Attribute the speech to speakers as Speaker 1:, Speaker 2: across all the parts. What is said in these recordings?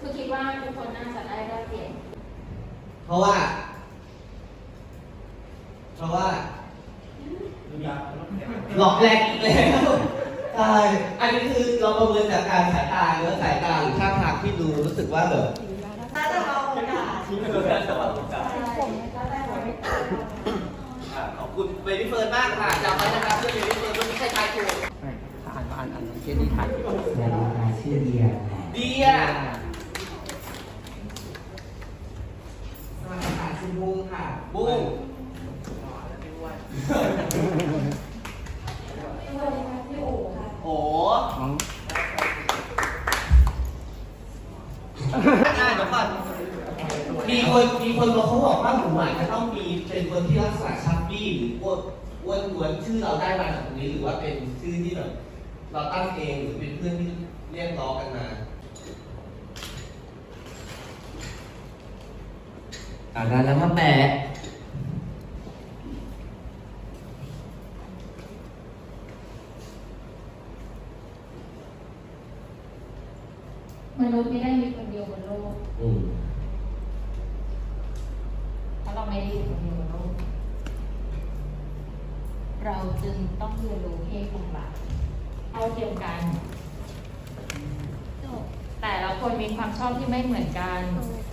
Speaker 1: คือคิดว่าทุกคนน่าจะได้ได้
Speaker 2: เปลี่ยนเพราะว่า เพราะว่า หลอกแรกอีกแล้วตายอันนี้คือเราประเมินจากการสายตาหรือสายตาหรือท่าทางที่ดูรู้สึกว่าแบบ
Speaker 3: ตาตะเอาโอกาส
Speaker 2: ที่เป็นิ่ตาขอบคุณเบบี้เฟิร์นมากค่ะจำไว้นะครับเพื่อนเบบี้เฟิร์นไม่ใช่ใครถูก
Speaker 4: อ่านอ่านอ่านเจนนี่ทา
Speaker 5: ชื่อเดีย
Speaker 2: เดีย บุ้งค่ะ บุ้งโอ้
Speaker 4: น้อง
Speaker 2: ง่ายเดี๋ยวก่อนมีคนมีคนบอกเขาบอกว่าหมูหมายจะต้องมีเป็นคนที่ลักษณะชับบี้หรืออ้วนอ้วนอ้วนชื่อเราได้มาจากตรงนี้หรือว่าเป็นชื่อที่แบบเราตั้งเองหรือเป็นเพื่อนที่เรียกร้องกันมา
Speaker 5: อ่านได้แล้วมาแปะ
Speaker 1: มนุษย์ไม่ได้มีคนเดียวบนโลก
Speaker 5: อืม
Speaker 1: เพราะเราไม่ได้อยู่คนเดียวบนโลก เราจึงต้องเรียนรู้เพศของเราเท่าเทียมกัน แต่ละคนมีความชอบที่ไม่เหมือนกัน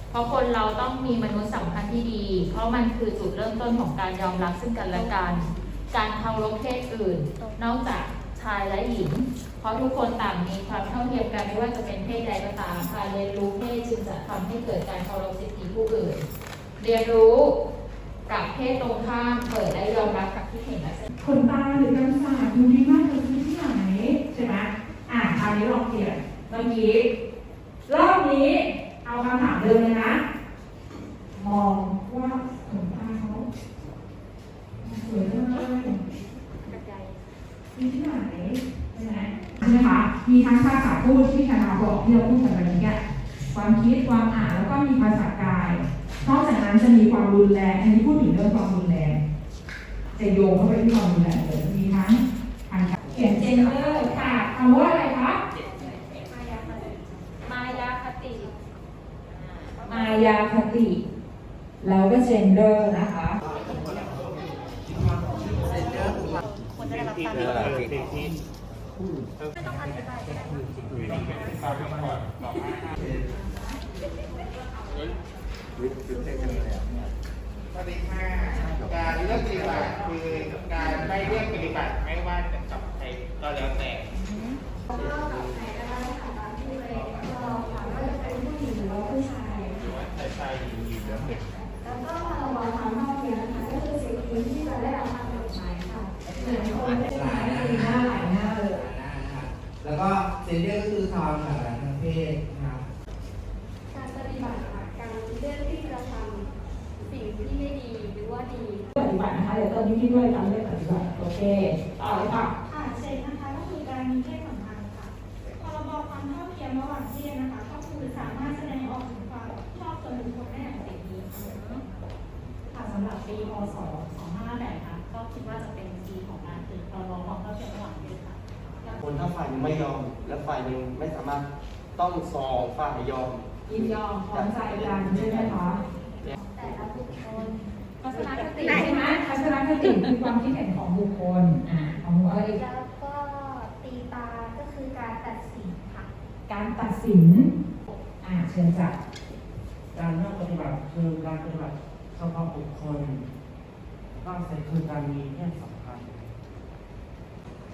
Speaker 1: เพราะคนเราต้องมีมนุษยสัมพันธ์ที่ดี เพราะมันคือจุดเริ่มต้นของการยอมรับซึ่งกันและกัน การเคารพเพศอื่น นอกจากชายและหญิง เพราะทุกคนต่างมีความเท่าเทียมกันไม่ว่าจะเป็นเพศใดก็ตามการเรียนรู้เพศจึงจะทำให้เกิดการเคารพสิทธิผู้อื่น เรียนรู้กับเพศตรงข้ามเปิดและยอมรับกับที่เห็นและ
Speaker 6: ขนตาหรือกันศาสตร์ดูดีมากเลยที่ไหนใช่ไหมอะคราวนี้ลองเปลี่ยนเมื่อกี้รอบนี้ เอาคำถามเดิมเลยนะ มองว่าขนตาเขาสวยจังเลยมีที่ไหนใช่ไหมใช่ไหมคะมีทั้งภาษาพูดที่ชนะบอกที่เราพูดกันไปเมื่อกี้ความคิดความอ่านแล้วก็มีภาษากายนอกจากนั้นจะมีความรุนแรงอันนี้พูดถึงเรื่องความรุนแรงจะโยงเข้าไปที่ความรุนแรงเลยมีทั้งทางการเขียนเจนเดอร์ค่ะคำว่าอะไรคะ
Speaker 1: มายาคติ
Speaker 6: มายาคติ แล้วก็เจนเดอร์นะคะ
Speaker 7: สวัสดีค่ะการเลือกปฏิบัติคือการไม่เลือกปฏิบัติไม่ว่าจะกับใครก็แล้วแต่ ใช่ใช่ยินดีแล้วแต่
Speaker 8: แล้วก็พรบความเท่าเทียมนะคะก็คือสิทธิที่เราได้รับตามกฎหมายค่ะเหมือนคนเป็น
Speaker 5: หลายหน้า
Speaker 6: หน้าหลายหน้าเลย
Speaker 5: นะครับแล้วก็เจนเดอร์ก็คือความหลากหลายทางเพศนะครับ
Speaker 8: การปฏิบัติค่ะการเลือกที่จะทำสิ่งที่ไม่ดีหรือว่าดี
Speaker 6: ปฏิบัตินะคะ เดี๋ยวตอนนี้ที่ด้วยการเลือกปฏิบัติโอเคต่อเลยค่ะ
Speaker 8: ค่ะเซ็นนะคะก็คือการมีเพศสัมพันธ์ค่ะพรบความเท่าเทียมระหว่างเพศนะคะ ก็คือสามารถแสดงออกถึงความชอบส่วนบุคคลได้อย่างเต็มที่ค่ะ
Speaker 1: ค่ะสำหรับปีพศ2558ค่ะก็คิดว่าจะเป็นปีของการถือพรบความเท่าเทียมระหว่างเพศค่ะ
Speaker 7: คนถ้าฝ่ายหนึงไม่ยอม และฝ่ายหนึ่งไม่สามารถต้องสองฝ่ายยอม
Speaker 6: ยินยอมพร้อมใจกันใช่ไหมคะ
Speaker 8: แต่ละบุคคล
Speaker 1: ทัศนคติ
Speaker 6: ใช่ไหม ทัศนคติคือความคิดเห็นของบุคคลอ่าของเอ้ย
Speaker 8: แล้วก็ตีตาก็คือการตัดสินค่ะ
Speaker 6: การตัดสินอ่าเชิญจ้ะ
Speaker 9: การเลือกปฏิบัติคือการปฏิบัติเฉพาะบุคคลก็คือการมีเพศสัมพันธ์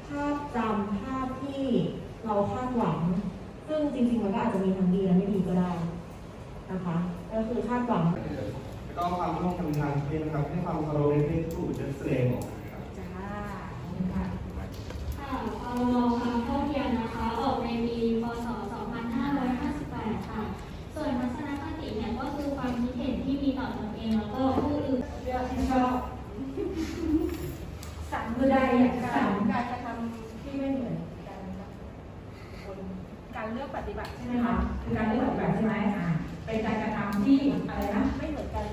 Speaker 3: ภาพจำภาพที่เราคาดหวัง ซึ่งจริงๆมันก็อาจจะมีทั้งดีและไม่ดีก็ได้นะคะ ก็คือคาดหวัง
Speaker 9: แล้ว ก็ความร่วมกันทางเพศนะครับให้ความเคารพในเพศผู้จะแสดงออกนะครับ
Speaker 1: จ้า
Speaker 6: ค่ะ
Speaker 8: ค่ะพรบคามเท่าเทียมนะคะ ออกในปีพศ 2558 ค่ะ ส่วนทัศนคติเนี่ยก็คือความคิดเห็นที่มีต่อตนเองแล้วก็ผู้อื่น
Speaker 6: เลือกที่ชอบสามมือใดอย่างสาม
Speaker 3: การกระทำที่ไม่เหมือนกันกับคนการเลือกปฏิบัติ
Speaker 6: ใช่ไหมคะคือการเลือกแบบใช่ไหมอ่าเป็นการกระทำที่อะไรนะ
Speaker 3: ไม่เหมือนกัน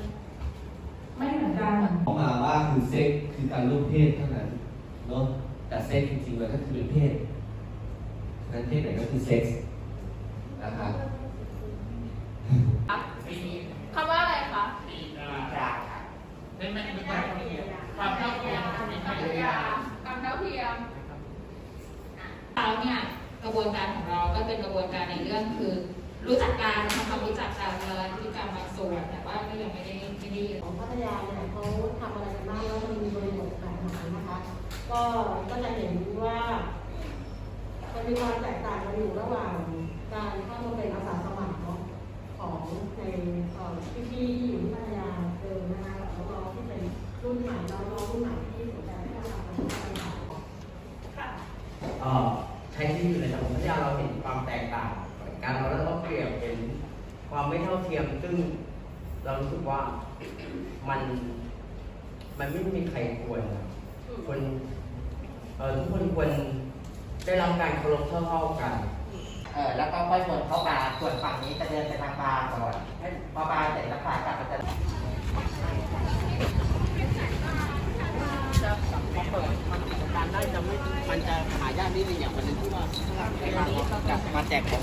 Speaker 6: ไม่เหมือนกัน
Speaker 2: ออกมาว่าคือเซ็กคือการร่วมเพศเท่านั้นเนาะแต่เซ็กจริงๆ มันก็คือเป็นเพศนั้นเพศไหนก็คือเซ็กส์นะครับ
Speaker 1: คำว่าอะไรคะ
Speaker 7: ตีตาได้ไหมนึกว่าความเท่าเทียมความเท่าเทียม
Speaker 1: ความเท่าเทียมเราเนี่ยกระบวนการของเราก็เป็นกระบวนการในเรื่องคือ รู้จักการทำความรู้จักกันและพฤติกรรมบางส่วนแต่ว่าก็ยังไม่ได้ไม่ได้
Speaker 3: ของพัทยาเนี่ยเขาทำอะไรกันบ้างแล้วมันมีบริบทแบบไหนนะคะ ก็ก็จะเห็นว่ามันมีความแตกต่างกันอยู่ระหว่างการเข้ามาเป็นอาสาสมัครเนาะของในต่อพี่ๆที่อยู่ที่พัทยาเดิมนะคะกับน้องที่เป็นรุ่นใหม่น้องๆรุ่นใหม่ที่สนใจที่จะทำงานที่พัทยา
Speaker 4: เอ่อใช้ชีวิตอยู่ในสังคมพัทยาเราเห็นความแตกต่างกันแล้วก็เรียบเห็น ความไม่เท่าเทียมซึ่งเรารู้สึกว่ามันมันไม่มีใครควรนะควรเออทุกคนควรได้รับการเคารพเท่าๆกัน
Speaker 7: เออแล้วก็ค่อยวนเข้าบาร์ส่วนฝั่งนี้จะเดินไปทางบาร์ก่อนให้พอบาร์เสร็จแล้วขากลับก็จะ
Speaker 4: การได้จะไม่มันจะหายากนิดนึงอย่างวันนึงที่ว่าไอ้บางจะมาแจกของ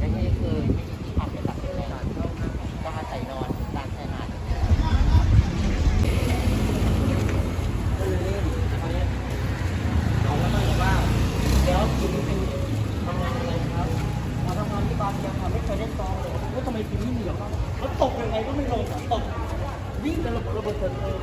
Speaker 7: ไม่ใช่คือไม่ใช่ที่ทำเป็นหลักเป็นแหล่งก็อาศัยนอนตามชายหาด
Speaker 4: เราก็ต้องบอกว่าแล้วทีมเป็นทำงานยังไงครับมาทำงานที่บาร์ยังทำไม่เคยเล่นกองเลยว่าทำไมทีมไม่มีหรอครับเขาตกยังไงก็ไม่ลงอะตกวิ่งกันระเบิดระเบิดเถิดเทิง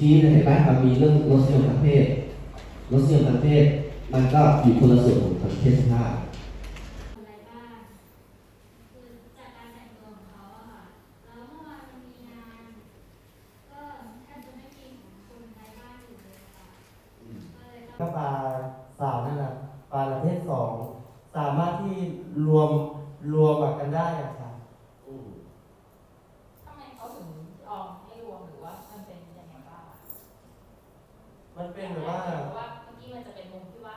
Speaker 2: ที่ในบ้านเรามีเรื่องรสนิยมทางเพศรสนิยมทางเพศมันก็อยู่คนละส่วนของทางเพศสภาพ
Speaker 8: อะไรบ้างคือจากการแต่งตัวของเขาอะค่ะ แล้วเมื่อวานมันมีงาน ก็แทบจะไม่มีของคนในบ้านอยู่เลยค่ะก็เลยต้อง
Speaker 9: ถ้าปลาสาวนั่นนะปลาประเภทสองสามารถที่รวมรวมกันได้อะครับ
Speaker 1: ทำไมเขาถึงลองให้รวมหรือว่ามันเป็นยังไงบ้าง
Speaker 9: มันเป็นแบบว่า
Speaker 1: เพราะว่าเมื่อกี้มันจะเป็นมุมที่ว่า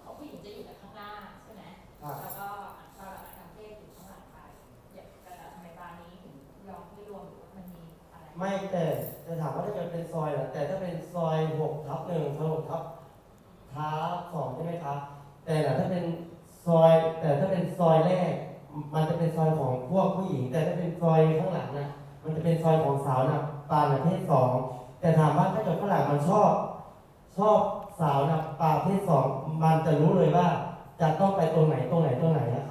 Speaker 1: เขาผู้หญิงจะอยู่แต่ข้างหน้าใช่ไหม
Speaker 9: ครับ
Speaker 1: แล้วก็ชาวหลักทางเพศอยู่ข้างหลังไปอยากแต่ทำไมบาร์นี้ถึงลองให้รวมหรือว่ามันมีอะไร
Speaker 9: ไม่แต่จะถามว่าถ้าเกิดเป็นซอยเหรอแต่ถ้าเป็นซอยหกทับหนึ่งซอยหกทับทับสองใช่ไหมครับ แต่ถ้าเป็นซอย แต่ถ้าเป็นซอยแรก มันจะเป็นซอยของพวกผู้หญิง แต่ถ้าเป็นซอยข้างหลังนะมันจะเป็นซอยของสาวนะปลาประเภทสองแต่ถามว่าถ้าเกิดฝรั่งมันชอบ ชอบสาวนะปาเพศสองมันจะรู้เลยว่า จะต้องไปตรงไหนตรงไหนตรงไหน
Speaker 3: นะ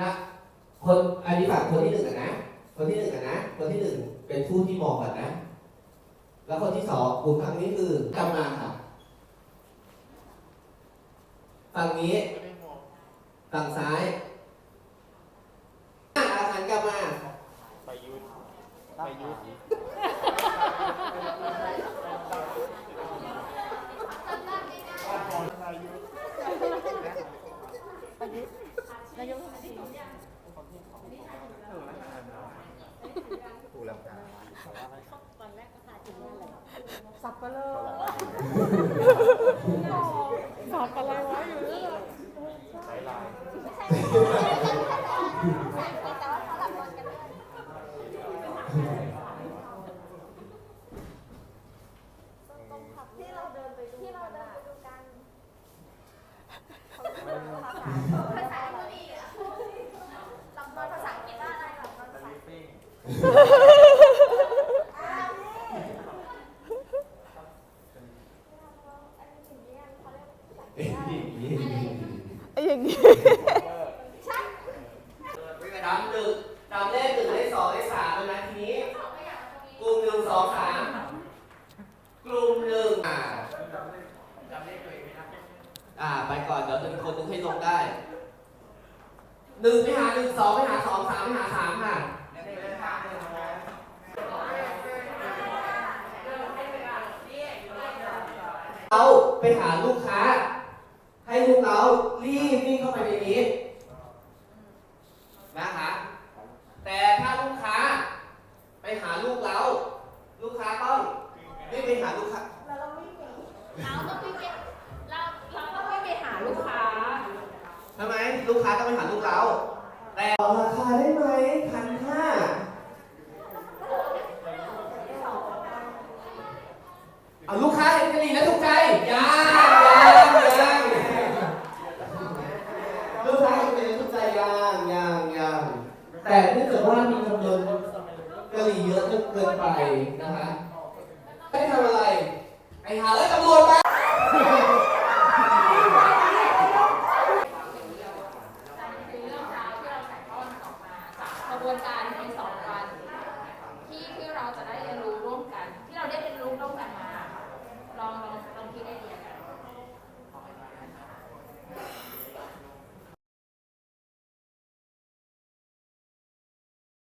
Speaker 3: นะ
Speaker 1: คนอั
Speaker 3: นนี้
Speaker 2: ฝากคนที่หนึ่งก่อนนะ คนที่หนึ่งก่อนนะ คนที่หนึ่งเป็นผู้ที่มองก่อนนะ แล้วคนที่สองกลุ่มครั้งนี้คือกำมาค่ะฝั่งนี้ฝั่งซ้ายอะอาหารกลับมา
Speaker 7: ไปยุทธไปยุทธ
Speaker 1: นายก
Speaker 3: สับปะเลอสับอะไรวะอยู่เรื่อย
Speaker 7: สายลาย
Speaker 3: ที่เราเดินไปดูที่เราเดินไปดูกัน
Speaker 8: ภาษา อังกฤษอะลำบากภาษาอังกฤษว่าอะไรลำบากภาษา
Speaker 3: อ่านี่
Speaker 2: ดำหนึ่งดำเลขหนึ่งเลขสองเลขสามแล้วนะทีนี้ กลุ่มหนึ่งสองสามกลุ่มหนึ่งอ่าอ่า ไปก่อนเดี๋ยวจะมีคนนึงให้ลงได้หนึ่งไปหาหนึ่งสองไปหาสองสามไปหาสามค่ะ เราไปหาลูกค้า ให้ลูกเรารีบวิ่งเข้าไปในนี้นะคะแต่ถ้าลูกค้าไปหาลูกเราลูกค้าต้องรีบไปหาลูกค้า
Speaker 3: แล้วเราไม่เก่ง
Speaker 8: เราต้องไปเก็บเราเรา
Speaker 3: เรา
Speaker 8: ต้อง
Speaker 3: ไม่ไปหาลูกค้า
Speaker 2: ใช่ไหมลูกค้าต้องไปหาลูกเราแต่ราคาได้ไหมพันห้าเอาลูกค้าเห็นกะหรี่แล้วถูกใจยังยังยังลูกค้าเห็นกะหรี่แล้วถูกใจยังยังยังแต่ถ้าเกิดว่ามีจำนวนกะหรี่ เกินไปนะคะไม่ทำอะไร ไอ้หาแล้ว